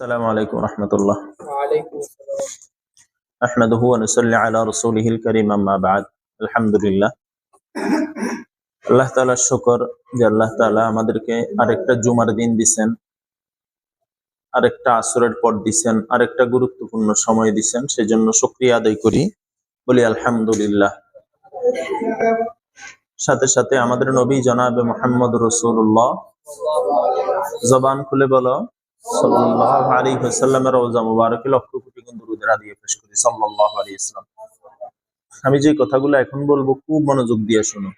السلام عليكم ورحمة الله وعليكم السلام أحمده ونصلي على رسوله الكريم أما بعد الحمد لله আল্লাহ তাআলার শুকর যে আল্লাহ তাআলা আমাদেরকে আরেকটা জুমার দিন দিছেন আরেকটা আসরের পর দিছেন আরেকটা গুরুত্বপূর্ণ সময় দিছেন সেজন্য শুকরিয়া আদায় করি বলি আলহামদুলিল্লাহ সাথে সাথে আমাদের নবী জনাবে মোহাম্মদ রসুল্লাহ জবান খুলে বলো সাল্লাল্লাহু আলাইহি ওয়াসাল্লামের রওজা মুবারকে লক্ষ কোটি গুণ দরুদ দিয়ে পেশ করি সাল্লাল্লাহু আলাইহি ওয়াসাল্লাম। আমি যে কথাগুলো এখন বলব খুব মনোযোগ দিয়ে শুনো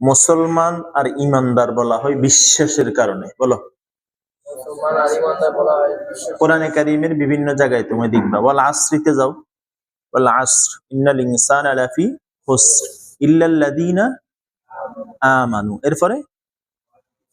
মুসলমান আর ইমানদার বলা হয় বিশ্বাসের কারণে বলো। কোরআনে কারিমের বিভিন্ন জায়গায় তুমি দেখবা বল আসরিতে যাও বল আসর ইন্নাল ইনসান আলাফি হুসর ইল্লাল্লাযীনা আমানু। এরপরে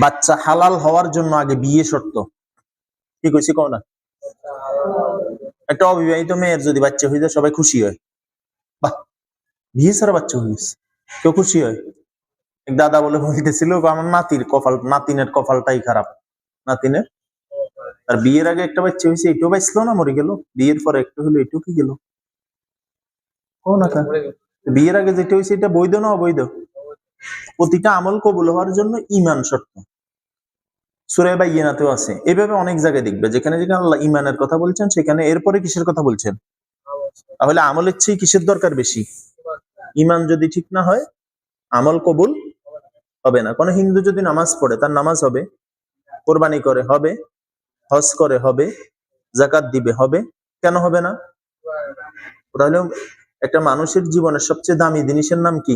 বাচ্চা হালাল হওয়ার জন্য আগে বিয়ে শর্ত। কি কইছি কও না? একটা অবিবাহিত মেয়ের যদি বাচ্চা হয়ে যায় সবাই খুশি হয়। বাহ! বিয়ে ছাড়া বাচ্চা হয়ে গেছে। কেউ খুশি হয়? এক দাদা বলে বলতেছিল আমার নাতির কপাল নাতিনের কপালটাই খারাপ। নাতিনের? আর বিয়ের আগে একটা বাচ্চা হয়েছে এটাও বাঁচলো না মরে গেল। বিয়ের পরে একটা হলো এটাও কি গেল? ও না। বিয়ের আগে যেটা হয়েছে এটা বৈধ না অবৈধ? প্রতিটা আমল কবুল হওয়ার জন্য ইমান শর্ত। সুরাই বা ইয়েনাতেও আছে। এভাবে অনেক জায়গায় দেখবে, যেখানে যেখানে আল্লাহ ইমানের কথা বলছেন, সেখানে এরপরে কিসের কথা বলছেন? তাহলে আমলের চেয়ে কিসের দরকার বেশি? ইমান যদি ঠিক না হয়, আমল কবুল হবে না। কোনো হিন্দু যদি নামাজ পড়ে, তার নামাজ হবে, কোরবানি করে হবে, হজ করে হবে জাকাত দিবে, হবে, কেন হবে না? তাহলে একটা মানুষের জীবনের সবচেয়ে দামি জিনিসের নাম কি?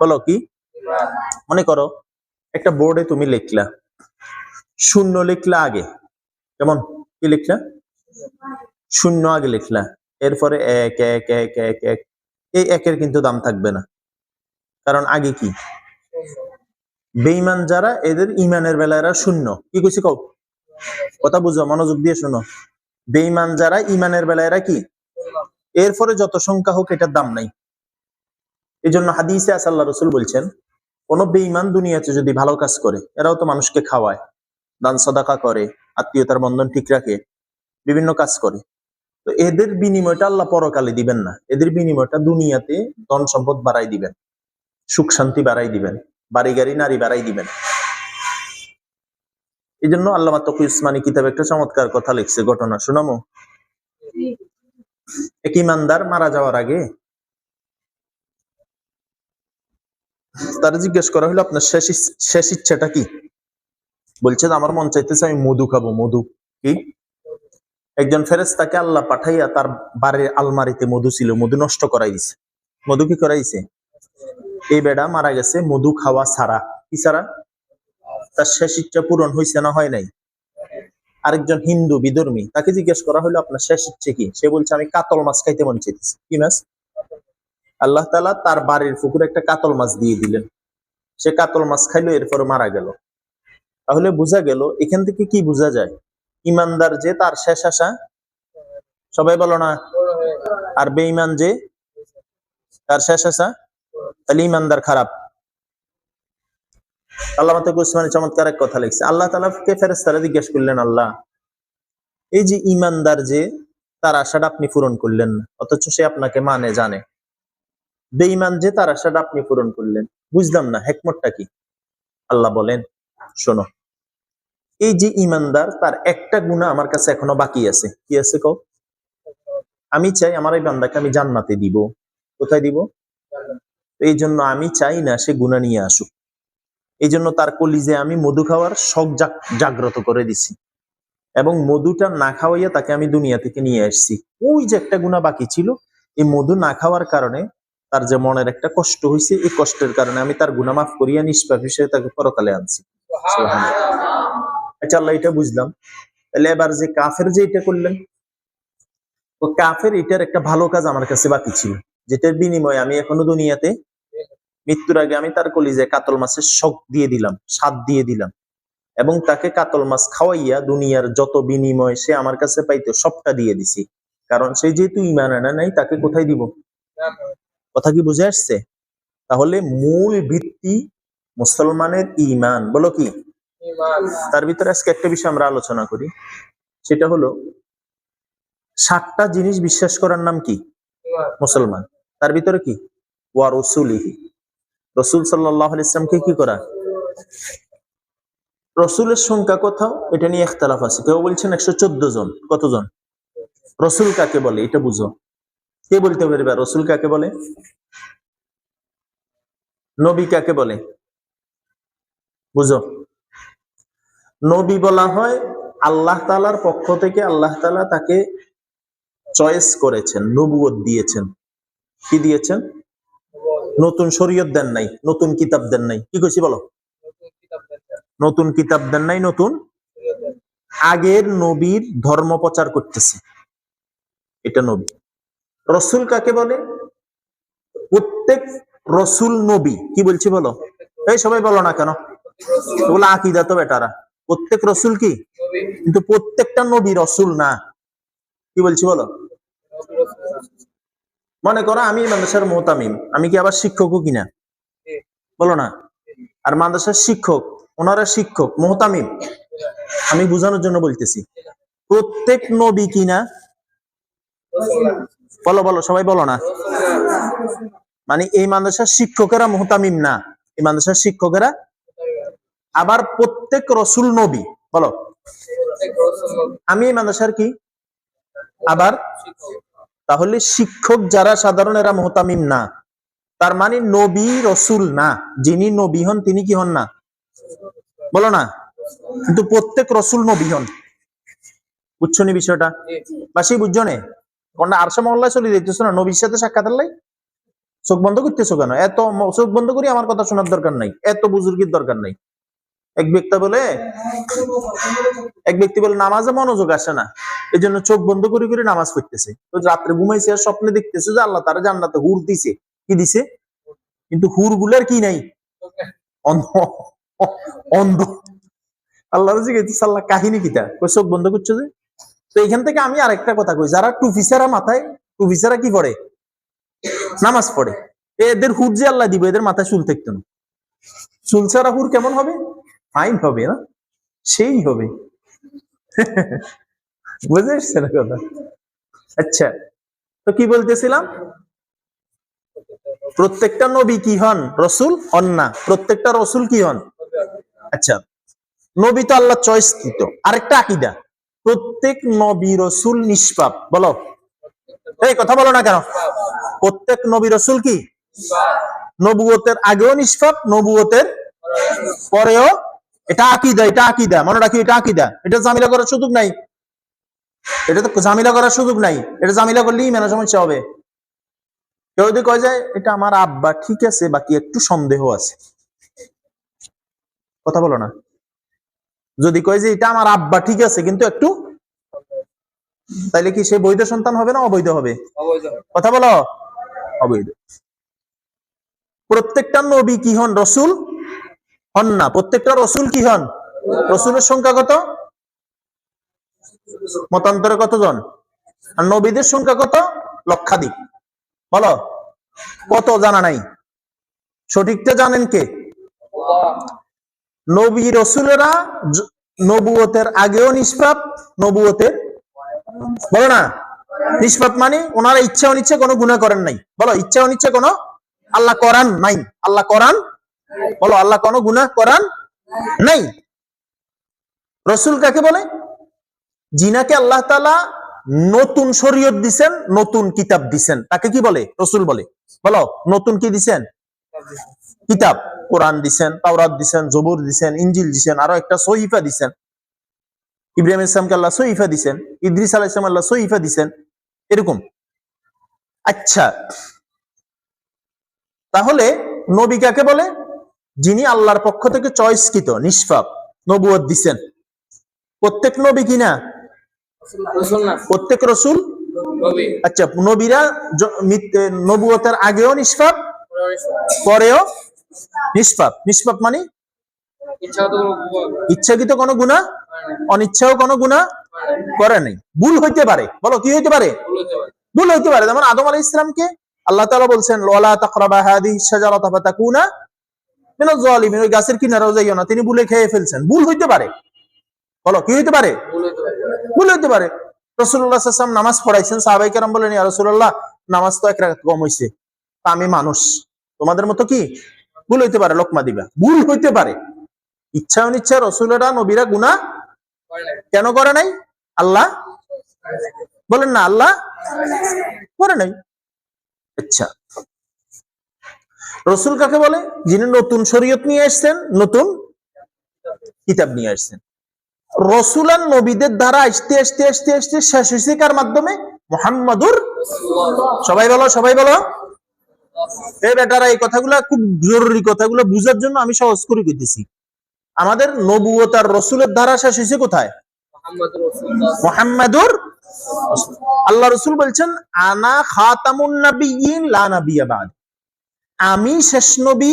বলো কি? মনে করো, একটা বোর্ডে তুমি লিখলা। শূন্য লিখলা আগে। কেমন? কি লিখলা? শূন্য আগে লিখলা। এরপরে এক এক এক এক এক। এই একের কিন্তু দাম থাকবে না। কারণ আগে কি? বেইমান যারা, এদের ইমানের বেলায় এরা শূন্য। কি কইছি কও? কথা বুঝো, মনোযোগ দিয়ে শোনো। বেইমান যারা ইমানের বেলায় এরা কি? এরপরে যত সংখ্যা হোক, এটার দাম নাই। এই জন্য হাদিসে আসাল্লাহ রসুল বলছেন কোন বেঈমান দুনিয়াতে যদি ভালো কাজ করে এরাও তো মানুষকে খাওয়ায় দান সদাকা করে আত্মীয়তার বন্ধন ঠিক রাখে বিভিন্ন কাজ করে। তো এদের বিনিময়টা আল্লাহ পরকালে দিবেন না। এদের বিনিময়টা দুনিয়াতে ধন সম্পদ বাড়াই দিবেন সুখ শান্তি বাড়াই দিবেন বাড়ি গাড়ি নারী বাড়াই দিবেন। এই জন্য আল্লাহ তকু ইসমানী কিতাবে একটা চমৎকার কথা লিখছে ঘটনা শোনামো? এক ইমানদার মারা যাওয়ার আগে তার জিজ্ঞেস করা হলো আপনার শেষ শেষ ইচ্ছাটা কি? বলছে আমার মন চাইতেছে আমি মধু খাব। মধু কি? একজন ফেরেস্তাকে আল্লাহ পাঠাইয়া তার বাড়ির আলমারিতে মধু ছিল, মধু নষ্ট করাইছে মধু কি করাইছে? এই বেড়া মারা গেছে মধু খাওয়া ছাড়া। কি ছাড়া? তার শেষ ইচ্ছা পূরণ হয়েছে না হয় নাই? আরেকজন হিন্দু বিধর্মী তাকে জিজ্ঞেস করা হলো আপনার শেষ ইচ্ছে কি? সে বলছে, আমি কাতল মাছ খাইতে মন চাইতেছি। কি মাছ? আল্লাহ তালা তার বাড়ির পুকুরে একটা কাতল মাছ দিয়ে দিলেন। সে কাতল মাছ খাইলো, এরপর মারা গেল। তাহলে বোঝা গেল, এখান থেকে কি বোঝা যায়? ইমানদার যে তার শেষ আশা। সবাই বলো না। আর বেঈমান যে তার শেষ আশা, তাহলে ইমানদার খারাপ। আল্লাহ উসমানী চমৎকার এক কথা লিখছে, আল্লাহ তালাকে ফেরেস্তারা জিজ্ঞেস করলেন, আল্লাহ, এই যে ইমানদার যে তার আশাটা আপনি পূরণ করলেন না, অথচ সে আপনাকে মানে জানে। বেঈমান যে তার আশাটা আপনি পূরণ করলেন, বুঝলাম না, হেকমতটা কি? আল্লাহ বলেন, শোনো, এই যে ইমানদার তার একটা গুণা আমার কাছে এখনও বাকি আছে। কি আছে কও? আমি চাই আমার এই বান্দাকে আমি জান্নাতে দিব। কোথায় দিব? এই জন্য আমি চাই না সে গুণা নিয়ে আসুক। এই জন্য তার কলিজে আমি মধু খাওয়ার শখ জাগ- জাগ্রত করে দিছি। এবং মধুটা না খাওয়াইয়া তাকে আমি দুনিয়া থেকে নিয়ে আসছি। ওই যে একটা গুণা বাকি ছিল, এই মধু না খাওয়ার কারণে তার যে মনের একটা কষ্ট হয়েছে এই কষ্টের কারণে আমি তার গুণা মাফ করিয়া নিষ্পাপ হিসেবে তাকে পরকালে আনছি। আচ্ছা আল্লাহ এটা বুঝলাম। তাহলে এবার যে কাফের যে এটা করলেন ও কাফের এটার একটা ভালো কাজ আমার কাছে বাকি ছিল। যেটার বিনিময়ে আমি এখনও দুনিয়াতে মৃত্যুর আগে আমি তার কলিজায় কাতল মাছের শখ দিয়ে দিলাম, স্বাদ দিয়ে দিলাম। এবং তাকে কাতল মাছ খাওয়াইয়া দুনিয়ার যত বিনিময় সে আমার কাছে পাইতো, সবটা দিয়ে দিছি। কারণ সে যেহেতু ইমান আনা নাই, তাকে কোথায় দিব? কথা কি বুঝে আসছে? তাহলে মূল ভিত্তি মুসলমানের ইমান বলো কি? তার ভিতরে আজকে একটা বিষয় আমরা আলোচনা করি সেটা হলো সাতটা জিনিস বিশ্বাস করার নাম কি? মুসলমান। তার ভিতরে কি? ওয়া রসুলিহি। রসুল সাল্লাহ ইসলামকে কি করা? রসুলের সংখ্যা কোথাও? এটা নিয়ে একতলাফ আছে। কেউ বলছেন একশো চোদ্দ জন। কতজন? রসুল কাকে বলে? এটা বুঝো। কে বলতে পারবে? রসুল কাকে বলে? নবী কাকে বলে? বুঝো। নবী বলা হয় আল্লাহ তালার পক্ষ থেকে আল্লাহ তালা তাকে চয়েস করেছেন নবুয়ত দিয়েছেন। কি দিয়েছেন? নতুন শরীয়ত দেন নাই, নতুন কিতাব দেন নাই। কি কইছি বলো? নতুন কিতাব দেন নাই, নতুন? আগের নবীর ধর্ম প্রচার করতেছে। এটা নবী। রসুল কাকে বলে? প্রত্যেক রসুল নবী, কি বলছি বলো? এই সবাই বলো না কেন? ওগুলো আকিদা তো বেটারা। প্রত্যেক রসুল কি? কিন্তু প্রত্যেকটা নবী রসুল না। কি বলছি বলো? মনে করো আমি মাদ্রাসার মোহতামিম আমি কি আবার শিক্ষকও কিনা? বলো না। আর মাদ্রাসার শিক্ষক, ওনারা শিক্ষক মোহতামিম আমি বোঝানোর জন্য বলতেছি। প্রত্যেক নবী কিনা? বলো বলো সবাই বলো না। মানে এই মাদ্রাসার শিক্ষকেরা মোহতামিম না। এই মাদ্রাসার শিক্ষকেরা আবার প্রত্যেক রসুল নবী বলো। আমি এই মাদ্রাসার কি? আবার? তাহলে শিক্ষক যারা সাধারণ এরা মোহতামিম না। তার মানে নবী রসুল না। যিনি নবী হন তিনি কি হন না? বলো না। কিন্তু প্রত্যেক রসুল নবী হন। বুঝছ নি বিষয়টা? জি। বা সেই বুঝছ নে? কোনটা আরশা মহল্লায় চলে যেতেছো না? নবীর সাথে সাক্ষাৎ লাই চোখ বন্ধ করতেছো কেন? এত চোখ বন্ধ করি আমার কথা শোনার দরকার নাই। এত বুজুর্গির দরকার নাই। এক ব্যক্তি বলে, এক ব্যক্তি বলে, নামাজে মনোযোগ আসে না। এই জন্য চোখ বন্ধ করে করে নামাজ পড়তেছে। তো রাত্রে ঘুমাইছে আর স্বপ্নে দেখতেছে যে আল্লাহ তারা জান্নাতে হুর দিছে। কি দিছে? কিন্তু হুরগুলার কি নাই? অন্ধ। অন্ধ। আল্লাহ জিজ্ঞেস আল্লাহ কাহিনী কই চোখ বন্ধ করছ যে? তো এখান থেকে আমি আরেকটা কথা কই, যারা টুফিসারা মাথায়, টুফিসারা কি পড়ে? নামাজ পড়ে। এদের হুর যে আল্লাহ দিব, এদের মাথায় চুল থাকতো না। চুল ছাড়া হুর কেমন হবে? ফাইন হবে না। সেই হবে। বুঝে এসছে না কথা? আচ্ছা তো কি বলতেছিলাম? প্রত্যেকটা নবী কি হন? রসুল হন না। প্রত্যেকটা রসুল কি হন? আচ্ছা নবী তো আল্লাহ চয়েস কৃত আরেকটা আকিদা। প্রত্যেক নবী রসুল নিষ্পাপ। বলো। এই কথা বলো না কেন? প্রত্যেক নবী রসুল কি? নবুয়তের আগেও নিষ্পাপ, নবুয়তের পরেও এটা আকিদা এটা আকিদা। মনে রাখি, এটা আকিদা। এটা জামিলা করার সুযোগ নাই। এটা তো জামিলা করার সুযোগ নাই। এটা জামিলা করলেই মেনা সমস্যা হবে। কেউ যদি কয় যায় এটা আমার আব্বা ঠিক আছে, বাকি একটু সন্দেহ আছে। কথা বলো না। যদি কয় যে এটা আমার আব্বা ঠিক আছে কিন্তু একটু তাইলে কি সে বৈধ সন্তান হবে না অবৈধ হবে? কথা বলো। অবৈধ। প্রত্যেকটা নবী কি হন? রসুল হন না। প্রত্যেকটা রসুল কি হন? রসুলের সংখ্যা কত? মতান্তরে কতজন? আর নবীদের সংখ্যা কত? লক্ষাধিক। বলো। কত জানা নাই? সঠিকটা জানেন কে? নবী রসুলেরা নবুয়তের আগেও নিষ্পাপ, নবুয়তের বলো না? নিষ্পাপ মানে ওনারা ইচ্ছা অনিচ্ছা কোনো গুণা করেন নাই। বলো, ইচ্ছা অনিচ্ছা কোনো আল্লাহ করান নাই। আল্লাহ করান? বলো, আল্লাহ কোনো গুনাহ করান নাই? রসুল কাকে বলে? জিনাকে আল্লাহ তালা নতুন শরীয়ত দিছেন, নতুন কিতাব দিছেন। তাকে কি বলে? রসুল বলে। বলো, নতুন কি দিছেন? কিতাব। কোরআন দিছেন তাওরাত দিছেন জবুর দিছেন ইঞ্জিল দিছেন আরও একটা সহিফা দিছেন। ইব্রাহিম ইসলামকে আল্লাহ সহিফা দিছেন ইদ্রিস আলাহ ইসলাম আল্লাহ সহিফা দিছেন এরকম। আচ্ছা তাহলে নবী কাকে বলে? যিনি আল্লাহর পক্ষ থেকে চয়েসকৃত নিষ্পাপ নবুয়ত দিছেন। প্রত্যেক নবী কিনা না? প্রত্যেক রসুল? আচ্ছা নবীরা নবুয়তের আগেও নিষ্পাপ। পরেও নিষ্পাপ। নিষ্পাপ মানে? ইচ্ছাকৃত কোনো গুণা? অনিচ্ছাও কোনো গুণা করে নাই। ভুল হইতে পারে। বলো কি হইতে পারে? ভুল হইতে পারে। যেমন আদম আলাইহিস ইসলামকে আল্লাহ তাআলা বলছেন ওয়ালা তাকরাবা মিনাজ জালিমিন ওই গাছের কিনারাও যাইও না। তিনি ভুলে খেয়ে ফেলছেন। ভুল হইতে পারে। বলো কি হইতে পারে? ভুল হইতে পারে। আলাইহি ওয়াসাল্লাম নামাজ পড়াইছেন। সাহাবায়ে কেরাম বলেন ইয়া রাসূলুল্লাহ নামাজ তো এক রাকাত কম হইছে। আমি মানুষ। তোমাদের মতো কি? ভুল হইতে পারে লোকমা দিবা। ভুল হইতে পারে। ইচ্ছা অনিচ্ছা রসুলেরা নবীরা না কেন করে নাই? আল্লাহ? বলেন না আল্লাহ? করে নাই। আচ্ছা। রসুল কাকে বলে? যিনি নতুন শরীয়ত নিয়ে আসছেন নতুন কিতাব নিয়ে আসছেন। রসুল আর নবীদের দ্বারা আসতে আসতে আসতে আসতে শেষ হয়েছে কার মাধ্যমে? মোহাম্মদুর সবাই বলো সবাই বলো। বেটারা, এই কথাগুলা খুব জরুরি কথাগুলো বুঝার জন্য আমি সহজ করে আমাদের নবুয়ত আর রসুলের ধারা শেষ হয়েছে কোথায়? আল্লাহ রসুল বলছেন, আনা খাতামুন আমি শেষ নবী,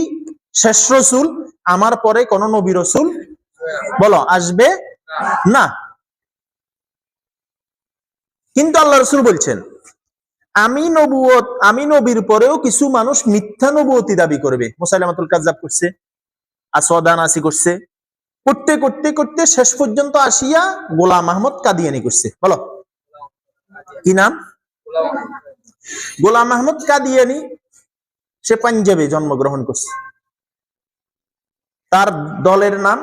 শেষ রসুল, আমার পরে কোন নবী রসুল, বলো, আসবে? না। কিন্তু আল্লাহ রসুল বলছেন আমি নবুয়ত আমি নবীর পরেও কিছু মানুষ মিথ্যা নবুয়তি দাবি করবে। মুসাইলামাতুল কাজ্জাব করছে, আসওয়াদান আসি করছে। করতে করতে করতে শেষ পর্যন্ত আসিয়া গোলাম আহমদ কাদিয়ানি করছে। বলো। কি নাম? গোলাম আহমদ কাদিয়ানি, সে পাঞ্জাবে জন্মগ্রহণ করছে। তার দলের নাম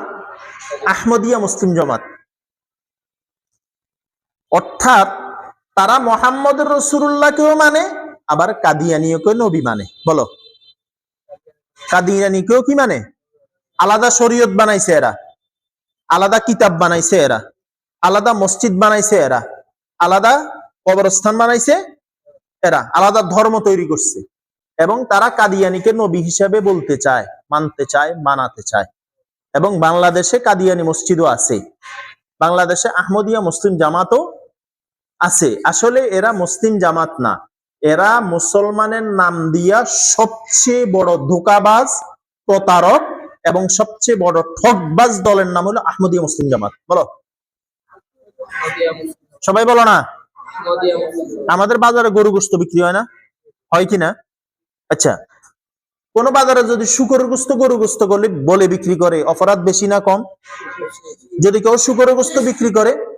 আহমদিয়া মুসলিম জমাত। অর্থাৎ তারা মোহাম্মদ রসুল্লাহকেও মানে আবার কাদিয়ানিকেও নবী মানে। বলো। কাদিয়ানিকেও কি মানে? আলাদা শরীয়ত বানাইছে এরা। আলাদা কিতাব বানাইছে এরা। আলাদা মসজিদ বানাইছে এরা। আলাদা কবরস্থান বানাইছে এরা। আলাদা ধর্ম তৈরি করছে। এবং তারা কাদিয়ানিকে নবী হিসাবে বলতে চায়, মানতে চায়, মানাতে চায়। এবং বাংলাদেশে কাদিয়ানি মসজিদও আছে। বাংলাদেশে আহমদিয়া মুসলিম জামাতও আছে। আসলে এরা মুসলিম জামাত না। এরা মুসলমানের নাম দিয়া সবচেয়ে বড় ধোকাবাজ, প্রতারক এবং সবচেয়ে বড় ঠকবাজ দলের নাম হলো আহমদিয়া মুসলিম জামাত। বলো। সবাই বলো না? আমাদের বাজারে গরু গোস্ত বিক্রি হয় না? হয় কি না? আচ্ছা। কোন বাজারে যদি শুকর গোস্ত, গরু গোস্ত করলে বলে বিক্রি করে, অপরাধ বেশি না কম? যদি কেউ শুকরের গোস্ত বিক্রি করে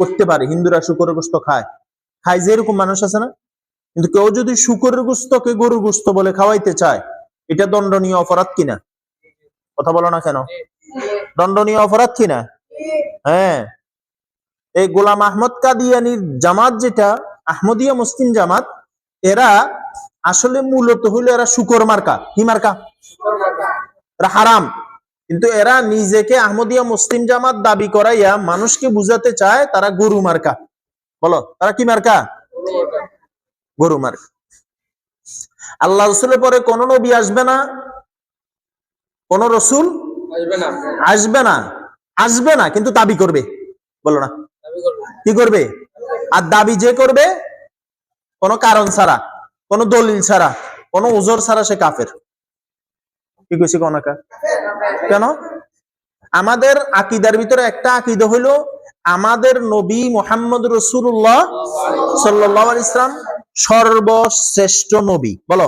করতে পারে। হিন্দুরা শুকরের গোস্ত খায়। খায় যে এরকম মানুষ আছে না? কিন্তু কেউ যদি শুকরের গোস্তকে গরু গোস্ত বলে খাওয়াইতে চায়, এটা দণ্ডনীয় অপরাধ কিনা? কথা বলো না কেন? দণ্ডনীয় অপরাধ কিনা? হ্যাঁ। এই গোলাম আহমদ কাদিয়ানির জামাত যেটা, আহমদিয়া মুসলিম জামাত, এরা আসলে মূলত হইল এরা শুকর মার্কা। কি মার্কা? হারাম। কিন্তু এরা নিজেকে আহমদিয়া মুসলিম জামাত দাবি করাইয়া মানুষকে বুঝাতে চায় তারা গরু মার্কা। বলো তারা কি মার্কা? গরু মার্কা। আল্লাহ রসুলের পরে কোন নবী আসবে না? কোন রসুল? আসবে না। আসবে না। আসবে না কিন্তু দাবি করবে। বলো না। কি করবে? আর দাবি যে করবে কোনো কারণ ছাড়া কোনো দলিল ছাড়া কোনো উজোর ছাড়া সে কাফের। কি কইছি কনাকা কেন? আমাদের আকিদার ভিতরে একটা আকিদা হইল আমাদের নবী মোহাম্মদ রসুল্লাহ সাল্লাহ ইসলাম সর্বশ্রেষ্ঠ নবী। বলো।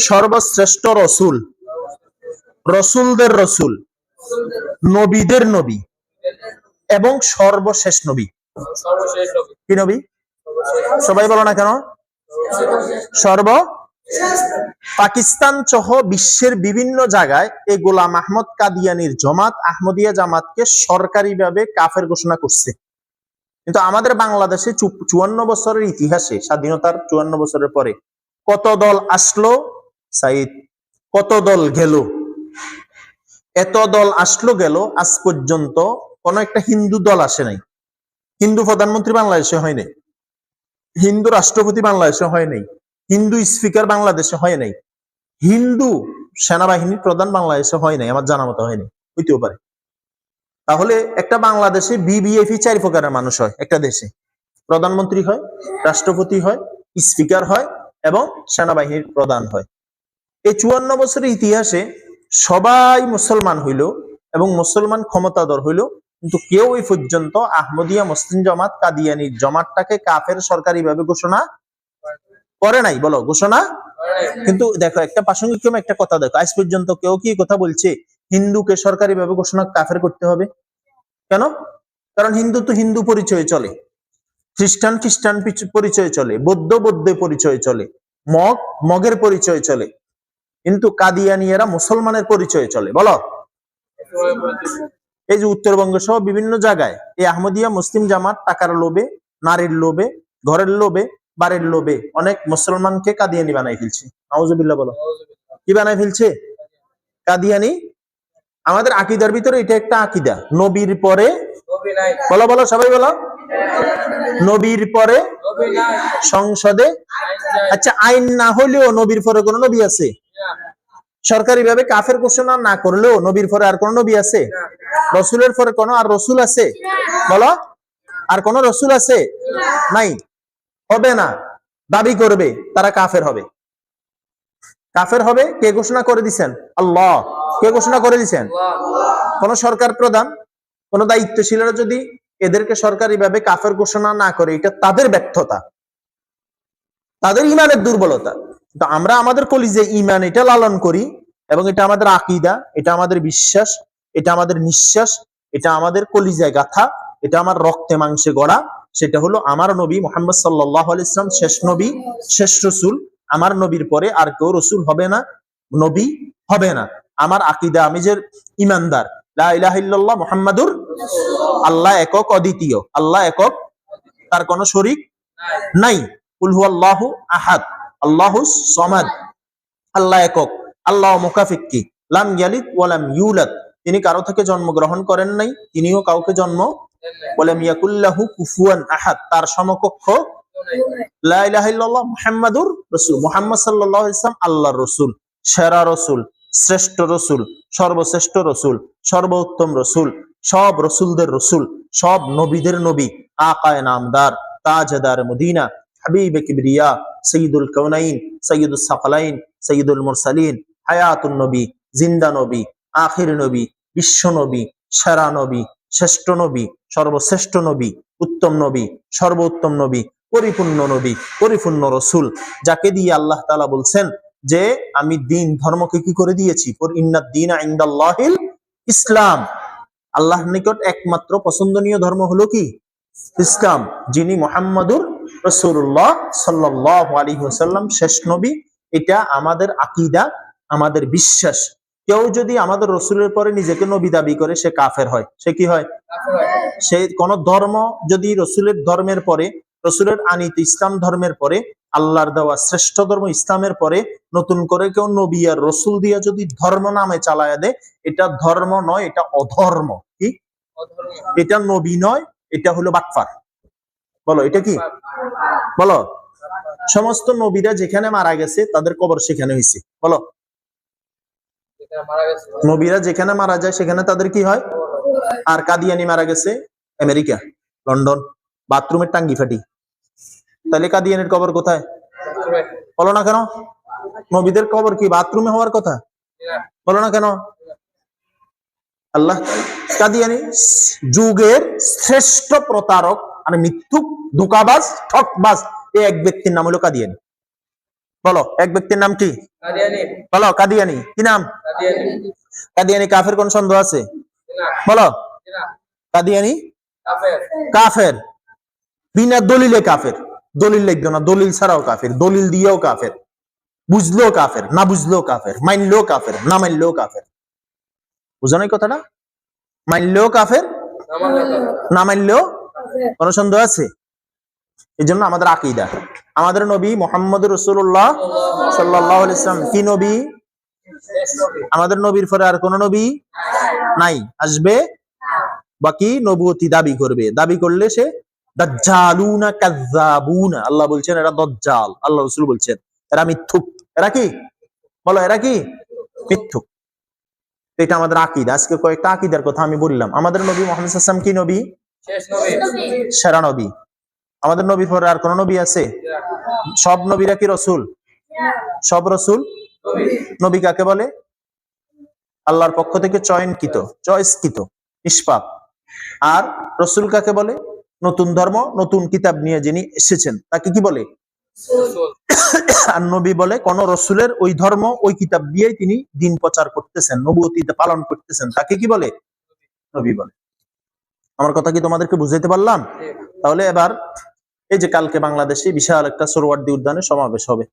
সর্বশ্রেষ্ঠ রসুল। রসুলদের রসুল। নবীদের নবী। এবং সর্বশেষ নবী। কি নবী? সবাই বলো না কেন? সর্ব পাকিস্তান সহ বিশ্বের বিভিন্ন জায়গায় এই গোলাম আহমদ কাদিয়ানির জমাত, আহমদিয়া জামাতকে সরকারিভাবে কাফের ঘোষণা করছে। কিন্তু আমাদের বাংলাদেশে চুয়ান্ন বছরের ইতিহাসে, স্বাধীনতার চুয়ান্ন বছরের পরে কত দল আসলো? সাইদ, কত দল গেল? এত দল আসলো গেল, আজ পর্যন্ত কোন একটা হিন্দু দল আসে নাই। হিন্দু প্রধানমন্ত্রী বাংলাদেশে হয় নাই। হিন্দু রাষ্ট্রপতি বাংলাদেশে হয় নাই। হিন্দু স্পিকার বাংলাদেশে হয় নাই। হিন্দু সেনাবাহিনীর প্রধান বাংলাদেশে হয় নাই, আমার জানা মতো হয় নাই, হইতেও পারে। তাহলে একটা বাংলাদেশে বিবিএফি চার প্রকারের মানুষ হয়, একটা দেশে। প্রধানমন্ত্রী হয়, রাষ্ট্রপতি হয়, স্পিকার হয় এবং সেনাবাহিনীর প্রধান হয়। এই চুয়ান্ন বছরের ইতিহাসে সবাই মুসলমান হইল এবং মুসলমান ক্ষমতাধর হইল, কিন্তু কেউ এই পর্যন্ত আহমদিয়া মুসলিম জামাত কাদিয়ানি জমাতটাকে কাফের সরকারিভাবে ঘোষণা করে নাই বলো ঘোষণা? কিন্তু দেখো একটা প্রাসঙ্গিক একটা কথা দেখো আজ পর্যন্ত কেউ কি কথা বলছে? হিন্দুকে সরকারি ভাবে ঘোষণা কাফের করতে হবে। কেন? কারণ হিন্দু তো হিন্দু পরিচয়ে চলে। খ্রিস্টান খ্রিস্টান পরিচয়ে চলে। বৌদ্ধ বৌদ্ধ পরিচয়ে চলে। মগ মগের পরিচয়ে চলে। কিন্তু কাদিয়ানিয়ারা মুসলমানের পরিচয়ে চলে বলো। এই যে উত্তরবঙ্গ সহ বিভিন্ন জায়গায় এই আহমদিয়া মুসলিম জামাত টাকার লোভে নারীর লোভে ঘরের লোভে বাড়ির লোভে। অনেক মুসলমানকে কাদিয়ানি বানাই ফেলছে। আউজুবিল্লাহ বলো। কি বানাই ফেলছে? কাদিয়ানি? আমাদের আকিদার ভিতরে এটা একটা আকিদা। নবীর পরে বলো বলো, সবাই বলো। নবীর পরে সংসদে। আচ্ছা আইন না হলেও নবীর পরে কোন নবী আছে? সরকারি ভাবে কাফের ঘোষণা না করলেও নবীর পরে আর কোন নবী আছে? রসুলের পরে কোন আর রসুল আছে? বলো, আর কোন রসুল আছে? নাই। হবে না। দাবি করবে, তারা কাফের হবে। কাফের হবে, কে ঘোষণা করে দিছেন? আল্লাহ। কে ঘোষণা করে দিছেন? কোন সরকার প্রধান, কোন দায়িত্বশীলরা যদি এদেরকে সরকারি ভাবে কাফের ঘোষণা না করে, এটা তাদের ব্যর্থতা। তাদের ইমানের দুর্বলতা। তো আমরা আমাদের কলিজে ইমান, এটা লালন করি এবং এটা আমাদের আকিদা, এটা আমাদের বিশ্বাস, এটা আমাদের নিঃশ্বাস, এটা আমাদের কলিজায় গাথা, এটা আমার রক্তে মাংসে গড়া। সেটা হলো আমার নবী মোহাম্মদ সাল্লাহ ইসলাম শেষ নবী, শেষ রসুল। আমার নবীর পরে আর কেউ রসুল হবে না, নবী হবে না। আমার আকিদা, আমি যে ইমানদার। লা ইলাহা ইল্লাল্লাহ মুহাম্মাদুর আল্লাহ একক অদ্বিতীয়। আল্লাহ একক, তার কোনো শরীক নাই। কুল হুয়াল্লাহু আহাদ আল্লাহু সমাদ। আল্লাহ একক, আল্লাহ মুকাফিক কি লাম ইয়ালিদ ওয়া লাম ইউলাদ। তিনি কারও থেকে জন্মগ্রহণ করেন নাই, তিনিও কাউকে জন্ম ওয়ালাম ইয়াকুল্লাহু কুফুয়ান আহাদ, তার সমকক্ষ মুহাম্মাদুর রাসূল, মুহাম্মদ আল্লাহর রাসূল, সেরা রাসূল, শ্রেষ্ঠ রাসূল, সর্বশ্রেষ্ঠ রাসূল, সর্বোত্তম সব রাসূলদের রাসূল, সব নবীদের নবী, আকায়ে নামদার, তাজদার মদিনা, হাবিব কিবরিয়া, সৈয়দুল কৌনাইন সৈয়দুল সাকালাইন, সৈয়দুল মুরসালিন, হায়াতুন নবী, জিন্দা নবী, আখির নবী, বিশ্ব নবী, সেরা নবী শ্রেষ্ঠ নবী, সর্বশ্রেষ্ঠ নবী, উত্তম নবী, সর্বোত্তম নবী, পরিপূর্ণ নবী, পরিপূর্ণ রসুল, যাকে দিয়ে আল্লাহ তালা বলছেন যে, আমি দিন ধর্মকে কি করে দিয়েছি? ইসলাম। আল্লাহর নিকট একমাত্র পছন্দনীয় ধর্ম হলো কি? ইসলাম। যিনি মোহাম্মদুর রসুল্লাহ সাল্লাহ আলী ওসাল্লাম শেষ নবী, এটা আমাদের আকিদা, আমাদের বিশ্বাস। কেউ যদি আমাদের রসুলের পরে নিজেকে নবী দাবি করে সে কাফের হয়। সে কি হয়? সে কোন ধর্ম যদি রসুলের ধর্মের পরে রসুলের আনিত ইসলাম ধর্মের পরে আল্লাহর দেওয়া শ্রেষ্ঠ ধর্ম ইসলামের পরে নতুন করে কেউ নবী আর রসুল দিয়া যদি ধর্ম নামে চালায়া দেয় এটা ধর্ম নয় এটা অধর্ম। কি? এটা নবী নয় এটা হলো বাটফার। বলো এটা কি? বলো। সমস্ত নবীরা যেখানে মারা গেছে তাদের কবর সেখানে হয়েছে বলো। নবীরা যেখানে মারা যায় সেখানে তাদের কি হয়? আর কাদিয়ানি মারা গেছে আমেরিকা লন্ডন বাথরুমের টাঙ্গি ফাটি। তাহলে কাদিয়ানির কবর কোথায়? বলো না কেন? নবীদের কবর কি বাথরুমে হওয়ার কথা? বলো না কেন? আল্লাহ কাদিয়ানি যুগের শ্রেষ্ঠ প্রতারক মানে মিথ্যুক ধোকাবাজ ঠকবাজ এই এক ব্যক্তির নাম হলো কাদিয়ানি। বলো এক ব্যক্তির নাম কি? বলো কাদিয়ানি। কি নাম? কাদিয়ানি। কাফের কোন সন্দেহ আছে? বলো। কাদিয়ানি? কাফের। বিনা দলিলে কাফের। দলিল লিখবে না দলিল ছাড়াও কাফের। দলিল দিয়েও কাফের। বুঝলেও কাফের না বুঝলেও কাফের। মানলেও কাফের না মানলেও কাফের। বুঝো না এই কথাটা মানলেও কাফের। না মানলেও কোন সন্দেহ আছে? এই জন্য আমাদের আকিদা। আমাদের নবী মোহাম্মদ রসুল্লাহ সাল্লাহ ইসলাম কি নবী? আমাদের নবীর পরে আর কোন নবী নাই। আসবে বাকি নবুয়তি দাবি করবে। দাবি করলে সে দাজ্জালুনা কাজ্জাবুনা আল্লাহ বলছেন এরা দজ্জাল। আল্লাহ রসুল বলছেন এরা মিথ্যুক। এরা কি? বলো এরা কি? মিথ্যুক। এটা আমাদের আকিদা। আজকে কয়েকটা আকিদার কথা আমি বললাম। আমাদের নবী মোহাম্মদ আসলাম কি নবী। সেরা নবী। আমাদের নবীর পরে আর কোন নবী আছে? সব নবীরা কি রসুল? সব রসুল? নবী কাকে বলে? আল্লাহর পক্ষ থেকে চয়নকৃত, চয়েসকৃত, নিষ্পাপ। আর রসুল কাকে বলে? নতুন ধর্ম, নতুন কিতাব নিয়ে যিনি এসেছেন, তাকে কি বলে? আর নবী বলে কোন রসুলের ওই ধর্ম, ওই কিতাব দিয়েই তিনি দিন প্রচার করতেছেন, নবুয়তিতে পালন করতেছেন, তাকে কি বলে? নবী বলে। আমার কথা কি তোমাদেরকে বুঝাইতে পারলাম? তাহলে এবার এই যে কালকে বাংলাদেশে বিশাল একটা সোরওয়ার্দী উদ্যানে সমাবেশ হবে।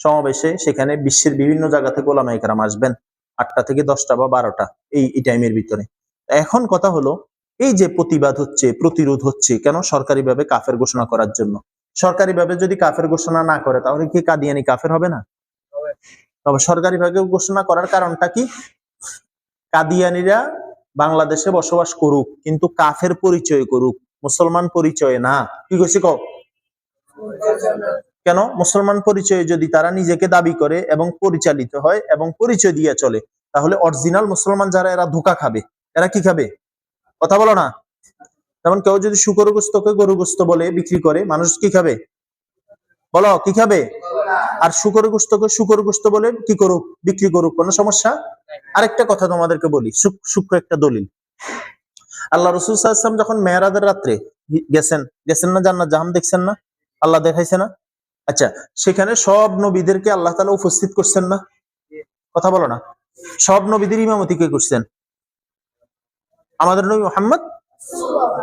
সমাবেশে সেখানে বিশ্বের বিভিন্ন জায়গা থেকে ওলামা একরাম আসবেন, আটটা থেকে দশটা বা বারোটা এই টাইমের ভিতরে। এখন কথা হলো, এই যে প্রতিবাদ হচ্ছে, প্রতিরোধ হচ্ছে কেন সরকারিভাবে কাফের ঘোষণা করার জন্য? সরকারিভাবে যদি কাফের ঘোষণা না করে, তাহলে কি কাদিয়ানি কাফের হবে না। তবে সরকারিভাবে ঘোষণা করার কারণটা কি? কাদিয়ানিরা বাংলাদেশে বসবাস করুক, কিন্তু কাফের পরিচয় করুক, মুসলমান পরিচয় না। কি কইছি কও? কেন? মুসলমান পরিচয়ে যদি তারা নিজেকে দাবি করে এবং পরিচালিত হয় এবং পরিচয় দিয়ে চলে, তাহলে অরিজিনাল মুসলমান যারা, এরা ধোকা খাবে। এরা কি খাবে? কথা বলো না। যেমন কেউ যদি শুকর গোস্তকে গরু গোস্ত বলে বিক্রি করে, মানুষ কি খাবে? বলো, কি খাবে? আর শুকর গোস্তকে শুকর গোস্ত বলে কি করুক, বিক্রি করুক, কোনো সমস্যা? আরেকটা কথা তোমাদেরকে বলি, শুক- শুক্র একটা দলিল। আল্লাহ রসুল সাল্লাম যখন মেয়েরাদের রাত্রে গেছেন গেছেন না জান্নাত? জাহাম দেখছেন না? আল্লাহ দেখাইছে না? আচ্ছা সেখানে সব নবীদেরকে আল্লাহ তালা উপস্থিত করছেন না? কথা বলো না। সব নবীদের ইমামতি কে করছেন? আমাদের নবী মোহাম্মদ?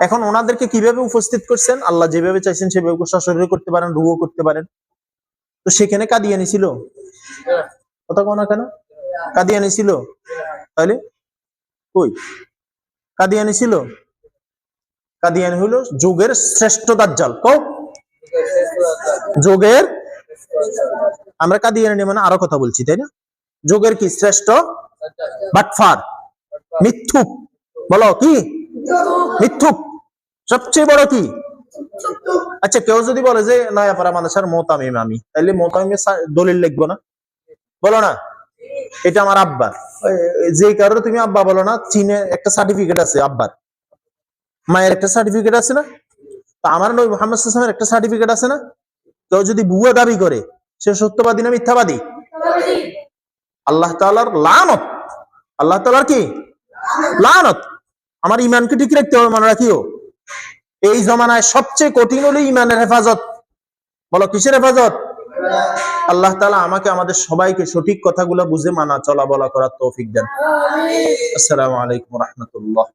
এখন ওনাদেরকে কীভাবে উপস্থিত করছেন? আল্লাহ যেভাবে চাইছেন সেভাবে সশরীরে করতে পারেন রুও করতে পারেন। তো সেখানে কাদিয়ানি ছিল? কথা কো না কেন? কাদিয়ানি ছিল? তাহলে? কই? কাদিয়ানি ছিল? কাদিয়ানি হলো যুগের শ্রেষ্ঠ দাজ্জাল। কও? যোগের, আমরা কাদিয়ানি মানে আরও কথা বলছি, তাই না? যোগের কি শ্রেষ্ঠ? বাটফার, মিথ্যুক। বলো, কি? মিথ্যুক। সবচেয়ে বড় কি? আচ্ছা কেউ যদি বলে যে নয়াপাড়া মানুষের মোতামিম আমি তাহলে মোতামিমের সা- দলিল লিখব না? বলো না। এটা আমার আব্বার। যে কারণে তুমি আব্বা বলো না, চীনে একটা সার্টিফিকেট আছে আব্বার। মায়ের একটা সার্টিফিকেট আছে না? তো আমার নবী মোহাম্মদ সাল্লামের একটা সার্টিফিকেট আছে না? কেউ যদি বুয়া দাবি করে সে সত্যবাদী না মিথ্যাবাদী? আল্লাহ তাআলার লানত। আল্লাহ তাআলার কি? লানত। আমার ইমানকে ঠিক রাখতে হবে মনে রাখিও। এই জমানায় সবচেয়ে কঠিন হলো ইমানের হেফাজত। বলো কিসের হেফাজত? আল্লাহ তাআলা আমাকে আমাদের সবাইকে সঠিক কথাগুলো বুঝে মানা চলা বলা করার তৌফিক দেন। আসসালামু আলাইকুম রহমতুল্লাহ।